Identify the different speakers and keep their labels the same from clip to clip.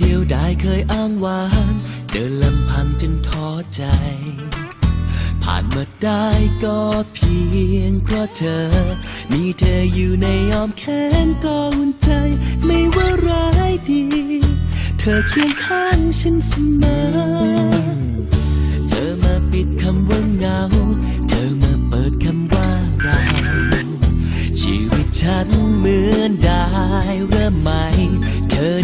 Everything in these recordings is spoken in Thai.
Speaker 1: เดียวได้เคยอ้างว้างเดินลำพังจนท้อใจ ผ่านมาได้ก็เพียงเพราะเธอ มีเธออยู่ในอ้อมแขนก็อุ่นใจ ไม่ว่าร้ายดี เธอเคียงข้างฉันเสมอ เธอมาปิดคำว่าเงา เธอมาเปิดคำว่าเรา ชีวิตฉันเหมือนได้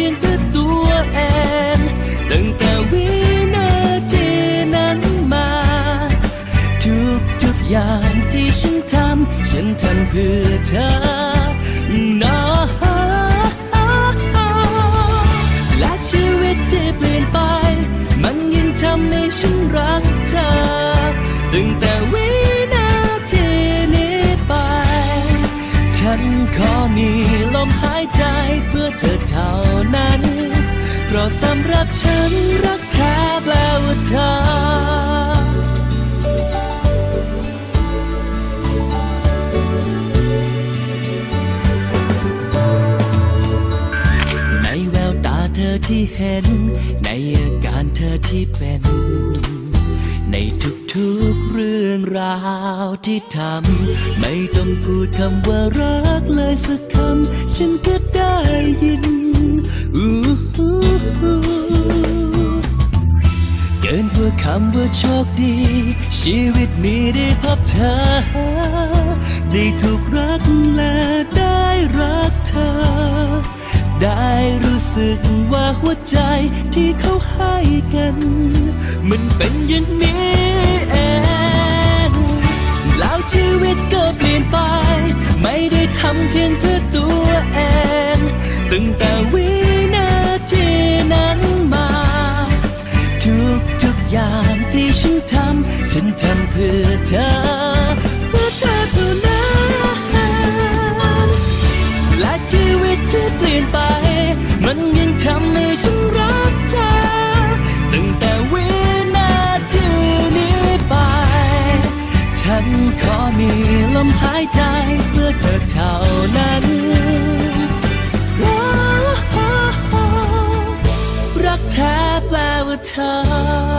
Speaker 1: พียงเพื่อตัวเองตั้งแต่วินาทีนั้นมา ทุกทุกอย่างที่ฉันทำฉันทำเพื่อเธอนะและชีวิตที่เปลี่ยนไป มันยิ่งทำให้ฉันรักเธอตั้งแต่วินาทีนี้ไป ฉันขอมีลมหายใจเพื่อเธอ เพราะสำหรับฉันรักแท้แปลว่าเธอ ในแววตาเธอที่เห็น ในอาการเธอที่เป็น ในทุกๆเรื่องราวที่ทำ ไม่ต้องพูดคำว่ารักเลยสักคำ ฉันก็ได้ยินำว่าโชคดี ชีวิตนี้ได้พบเธอ ได้ถูกรักและได้รักเธอ ได้รู้สึกว่าหัวใจที่เขาให้กัน มันเป็นอย่างนี้เองแล้วชีวิตก็เปลี่ยนไป ไม่ได้ทำเพียงเพื่อตัว อย่างที่ฉันทำ ฉันทำเพื่อเธอ เพื่อเธอเท่านั้นและชีวิตที่เปลี่ยนไป มันยังทำให้ฉันรักเธอ ตั้งแต่วินาทีนี้ไป ฉันขอมีลมหายใจเพื่อเธอเท่านั้นรักแท้แปลว่าเธอ